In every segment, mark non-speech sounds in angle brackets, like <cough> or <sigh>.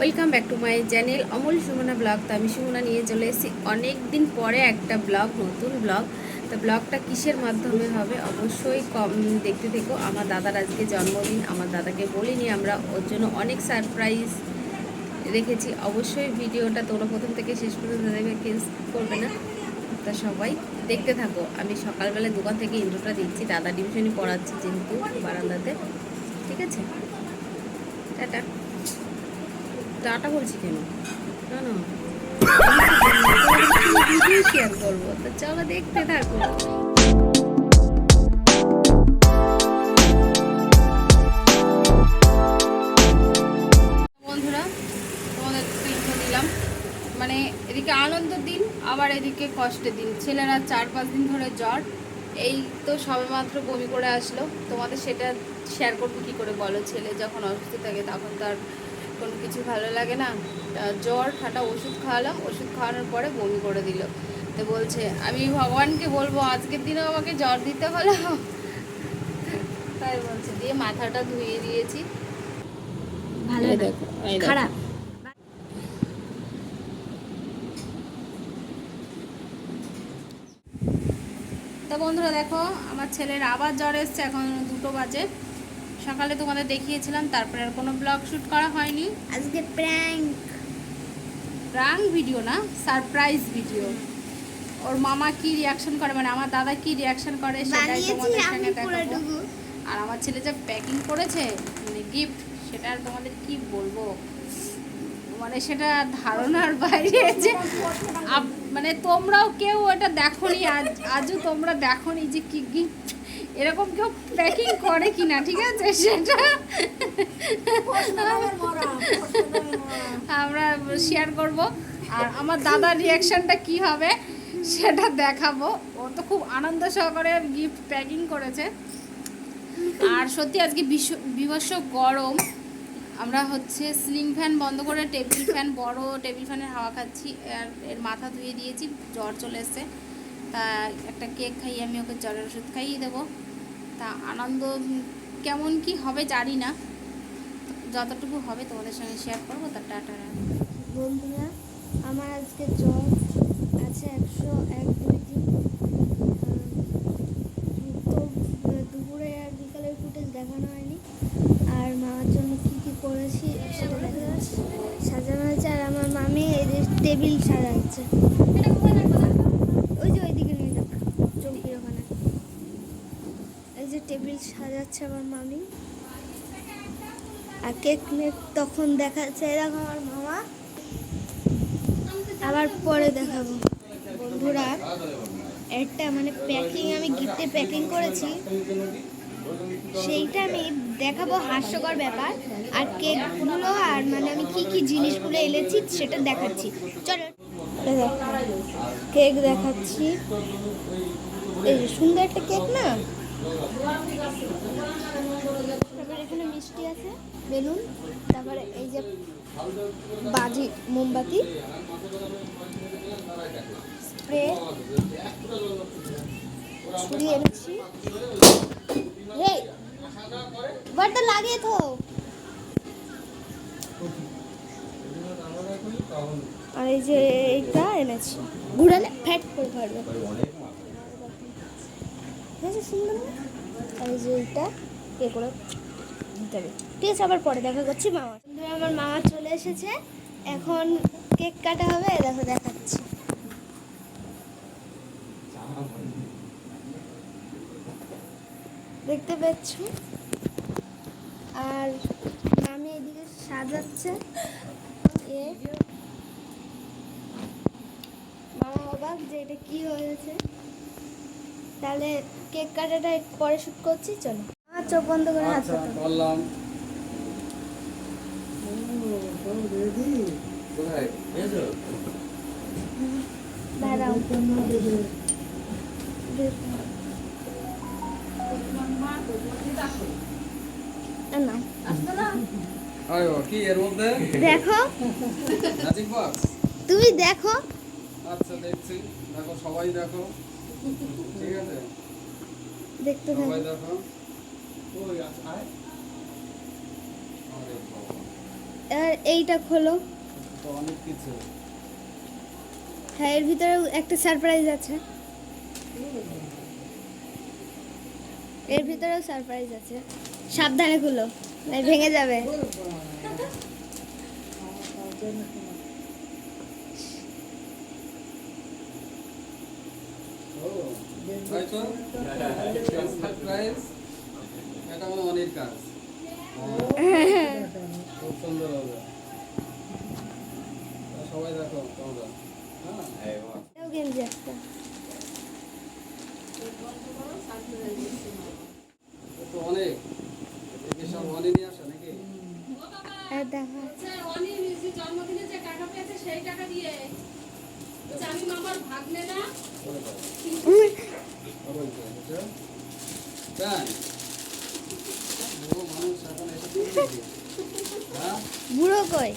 Welcome back to my channel Amal Sumana blog. তো আমি সুমনা নিয়ে চলে এসেছি অনেক দিন পরে একটা ব্লগ, নতুন ব্লগ। তো ব্লগটা কিসের মাধ্যমে হবে অবশ্যই কম দেখতে থেকো। আমার দাদার আজকে জন্মদিন, আমার দাদাকে বলিনি আমরা, ওর জন্য অনেক সারপ্রাইজ রেখেছি। অবশ্যই ভিডিওটা তোমরা প্রথম থেকে শেষ পর্যন্ত কেউ skip করবে না। তা সবাই দেখতে থাকো। আমি সকালবেলা দোকান থেকে ইন্দ্রটা দিচ্ছি দাদা ডিভিশনই পড়াচ্ছি যেহেতু বারান্দাতে। ঠিক আছে? টাটা। টাটা বলছি কেন? না শেয়ার করব চলো দেখতে থাকো বন্ধুরা, তোমাদের ইন্ট্রো দিলাম। মানে এদিকে আনন্দের দিন, আবার এদিকে কষ্টের দিন। ছেলেরা চার পাঁচ দিন ধরে জ্বর। এই তো সবেমাত্র বমি করে আসলো। তোমাদের সেটা শেয়ার করব কী করে বলো? ছেলে যখন অসুস্থ থাকে, তখন তার কোনো কিছু ভালো লাগে না। জ্বর ঠান্ডা ওষুধ খাওয়ালাম ওষুধ খাওয়ানোর পরে বমি করে দিল। তো বলছে আমি ভগবানকে বলব আজকের দিনেও আমাকে জ্বর দিতে হলো। তাই বলছে দিয়ে মাথাটা ধুয়ে দিয়েছি। ভালো দেখো, খারাপ? তো বন্ধুরা দেখো আমার ছেলের আবার জ্বর এসছে এখন দুটো বাজে। সকালে তোমাদের দেখিয়েছিলাম তারপরে আর কোনো ব্লগ শ্যুট করা হয়নি। আজকে প্র্যাঙ্ক রাং ভিডিও না সারপ্রাইজ ভিডিও ওর মামা কি রিয়াকশন করে মানে আমার দাদা কি রিয়াকশন করে সেটাই তোমাদের সঙ্গে দেখাবো। আর আমার ছেলে যে প্যাকিং করেছে মানে গিফট সেটা আর তোমাদের কি বলব? মানে সেটা ধারণার বাইরে যে মানে তোমরাও কেউ এটা দেখোনি আজ আজও তোমরা দেখোনি যে কি গিফট এরকম কেউ প্যাকিং করে কিনা ঠিক আছে? সেটা আমরা শেয়ার করব। আর আমার দাদার রিয়াকশনটা কি হবে সেটা দেখাবো। ও তো খুব আনন্দ সহকারে গিফট প্যাকিং করেছে। আর সত্যি আজকে বিশ্ব- বিভৎস গরম। আমরা হচ্ছে সিলিং ফ্যান বন্ধ করে টেবিল ফ্যান বড় টেবিল ফ্যানের হাওয়া খাচ্ছি। আর এর মাথা ধুয়ে দিয়েছি জ্বর চলে এসছে। তা একটা কেক খাইয়ে আমি ওকে জ্বরের ওষুধ খাইয়ে দেবো। তা আনন্দ কেমন কি হবে জানি না। যতটুকু হবে তোমাদের সঙ্গে শেয়ার করব, তা টাটা। বন্ধুরা, আমার আজকে জ্বর আছে একশো এক দুই দিন। তো দুপুরে আর বিকালের ফুটেজ দেখানো হয়নি। আর মামার জন্য কী কী করেছি সেটা দেখা সাজানো হয়েছে আর আমার মামি এই টেবিল সাজাচ্ছে ওই যে ওইদিকে নিয়ে দেখ চৌকির ওখানে এই যে টেবিল সাজাচ্ছে আমার মামি। আর কেক মেক তখন দেখাচ্ছে দেখো আমার মামা। আবার পরে দেখাবো। বন্ধুরা, একটা মানে প্যাকিং আমি গিফটে প্যাকিং করেছি। সেইটা আমি দেখাবো, হাস্যকর ব্যাপার। আর কেকগুলো আর মানে আমি কি কি জিনিসগুলো এনেছি সেটা দেখাচ্ছি। চলো। কেক দেখাচ্ছি। এই সুন্দর একটা কেক না? এখানে মিষ্টি আছে, বেলুন, তারপরে এই যে বাজি, মোমবাতি, স্প্রে, ছুরি এনেছি। হে বারটা লাগিয়ে তো আর এই যে এইটা এনেছি। ঘুরালে ফ্যাট করে ধরবে। ঠিক আছে সুন্দর না? যে এইটা এ করে দিতে হবে। ঠিক আছে, আবার পরে দেখা করছি মামা। আমার মামা চলে এসেছে। এখন কেক কাটা হবে দেখো দেখাচ্ছি। দেখতে পাচ্ছ? আর মামি এদিকে সাজাচ্ছে। মামা অবাক যে এটা কি হয়েছে। তাহলে কেক কাটাটা পরে শুট করছি চলো। আমার চোখ বন্ধ করে হাত আচ্ছা বললাম। দাঁড়াও। দেখো। তুমি দেখো। আচ্ছা দেখছি। দেখো সবাই দেখো। ঠিক আছে দেখতে সবাই দেখো। ওই আয়। আরে এইটা খোলো। তো অনেক কিছু। হ্যাঁ এর ভিতরে একটা সারপ্রাইজ আছে। এর ভিতরেও সারপ্রাইজ আছে। সাবধানে খুলো ভেঙে যাবে। তাই তো সারপ্রাইজ এটা আমার অনেক কাজ। খুব সুন্দর হবে। সবাই দেখো তোমরা। হ্যাঁ? গেঞ্জি একটা এ তো অনেক। সব অনেক নিয়ে আসা নাকি? জন্মদিনে যে টাকা পেয়েছে সেই টাকা দিয়ে আমি মামার ভাগ্নে না বুড়ো মানুষ এখন এসে করবে কি? বুড়ো কই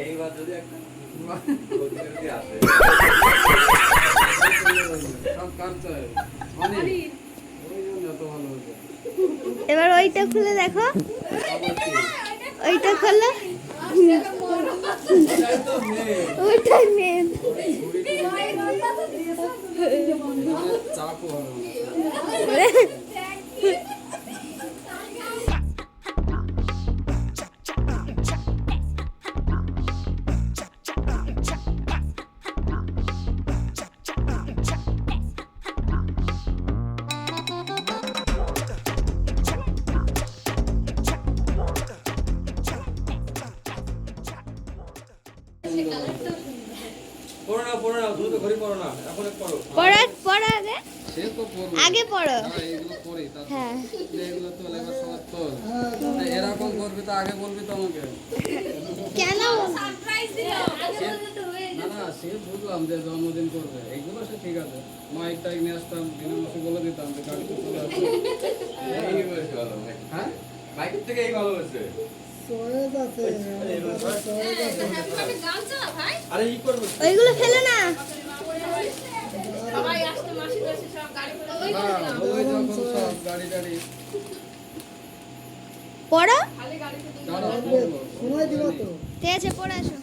এইবার যদি একটা আসে সব কাজ চাই অনেক ওই জন্য এত ভালো হয়েছে এবার ওইটা খুলে দেখো ওইটা খোলো এটাই তো মেয়ে। ওইটাই মেন ছুরি পড়ো। পড়ো আগে? সে তো পড়বে। আগে পড়ো। এগুলো পড়ি, হ্যাঁ। এগুলো তো লেবার সময় তোর। এরকম করবি তো আগে বলবি তো আমাকে। কেন? না না সে বুঝলাম যে জন্মদিন করবে। এগুলো সে ঠিক আছে। মাইক টাইক নিয়ে আসতাম দিনের মাসে বলে দিতাম যে গাড়িতে চলে আসবে। এই হয়েছে ভালো হ্যাঁ? বাইকের থেকে এই ভালো হয়েছে। আরে ই করবে। ওইগুলো ফেলে না। পড়ো? আছে পড়ে আসো।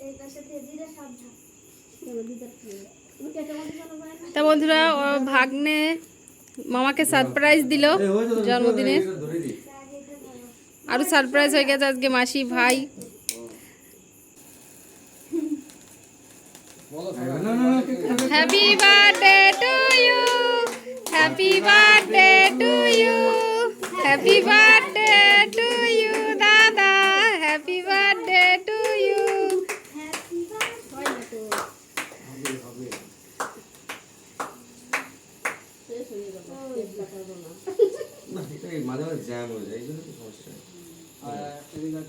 এই পাশে দিলে সাবধান। তা বন্ধুরা, ও ভাগ্নে মামাকে সারপ্রাইজ দিল জন্মদিনে ধরে দি আরও সারপ্রাইজ হয়ে গেছে আজকে মাসি ভাই। Happy birthday to you happy birthday to you happy birthday to you দাদা হ্যাপি বার্থডে টু ইউ হবে, হবে। না এটা এই মাঝে মাঝে জ্যাম হয়ে যায় এই জন্য সমস্যা আর এদিকে।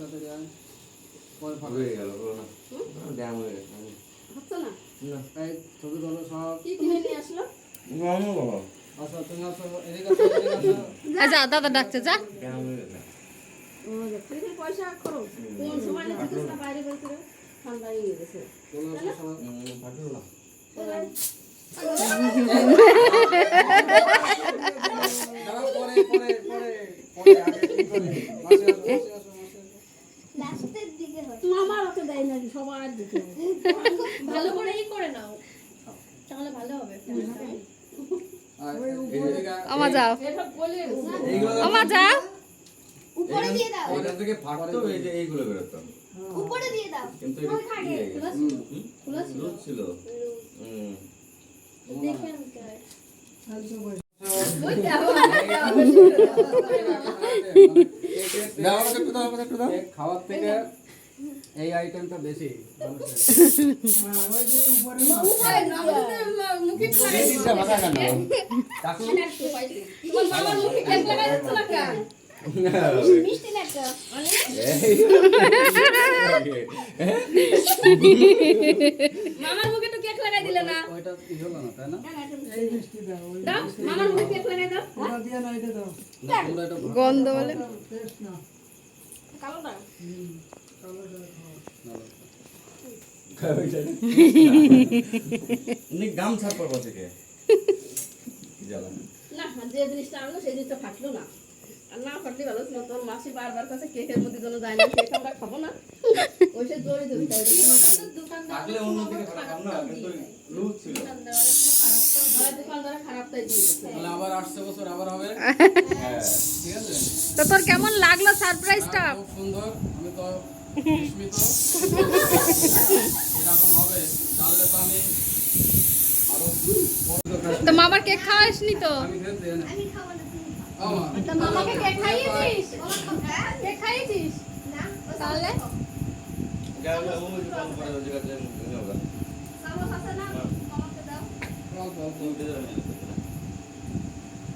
হয়ে গেল জ্যাম হয়ে গেছে না? ছবি তোলো সব। কি কিনে নিয়ে আসলো? মামু বাবা। আসো তুমি আসো এদিকে আসো যা। দাদা ডাকছে যা। জ্যাম হয়ে গেছে। পয়সা করো। কোন সময় না বাইরে বের ঠান্ডা হয়ে গেছে। চলো আসো সবাই। হুম, ফাটলো না। পরে পরে করে হয় আমার ওকে দেয় না সবার দিকে ভালো করেই করে নাও তাহলে ভালো হবে। আমা যাও। আমা যাও। উপরে দিয়ে দাও। এখান থেকে ফাটতো এই যে এইগুলো বেরোতো উপরে দিয়ে দাও। কিন্তু এটা কি হয়ে গেছে? হুম? ছিল। হুম। দেখে খাওয়ার থেকে এই আইটেমটা বেশি। <laughs> মিষ্টি লাগতো মামার মুখে তো কেক লাগাই দিলে না। ওইটা ই হলো না তাই না? দাও মামার মুখে কেক লাগিয়ে দাও। না, তোমরা এটা গন্ধ বলে। গাম ছাড় পড়ব থেকে। <laughs> জ্বালা না যে জিনিসটা আনলো সেই জিনিসটা ফাটলো না। না ফাটলে ভালো ছিল। তোর মাসি বারবার কাছে কেকের মধ্যে জন্য যায় না কেক আমরা খাব না। ওই সে জোরে জোরে খাই থাকলে অন্যদিকে খারাপ না কিন্তু লুজ ছিল। দোকানদারা খারাপ তাই দিয়ে দিচ্ছে। তাহলে আবার আসছে বছর আবার হবে? হ্যাঁ। ঠিক আছে। তো তোর কেমন লাগল সারপ্রাইজটা? খুব সুন্দর। আমি তো এরকম হবে। জানলে তো আমি তো মামার কেক খাওয়াসনি তো? আমি তো মামাকে কেক খাইয়েছিস? তাহলে গাওলা ও কম করে ওই জায়গাতে নিয়োগা চামচ আছে না মামাকে দাও অল্প অল্প তুমি দিলে আমি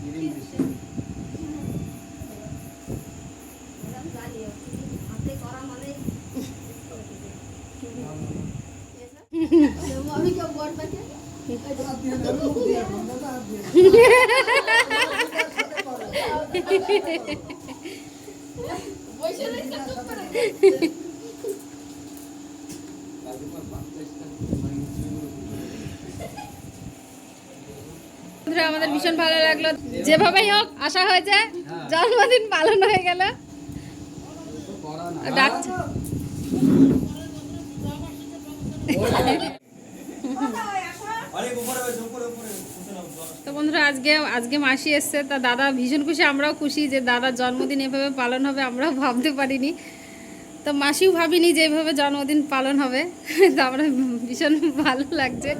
ইরিং দিছি এরকম জানি হাতে করা মানে আমি কেউ বড় থাকে বন্ধুরা, আমাদের ভীষণ ভালো লাগল। যেভাবেই হোক, আশা হয়েছে জন্মদিন পালন হয়ে গেল। ডাকছে উপরে উপরে তো বন্ধুরা, আজকে আজকে মাসি এসছে, তা দাদা ভীষণ খুশি, আমরাও খুশি যে দাদার জন্মদিন এভাবে পালন হবে, আমরাও ভাবতে পারিনি। তো মাসিও ভাবিনি যে এভাবে জন্মদিন পালন হবে, তো আমরা ভীষণ ভালো লাগছে।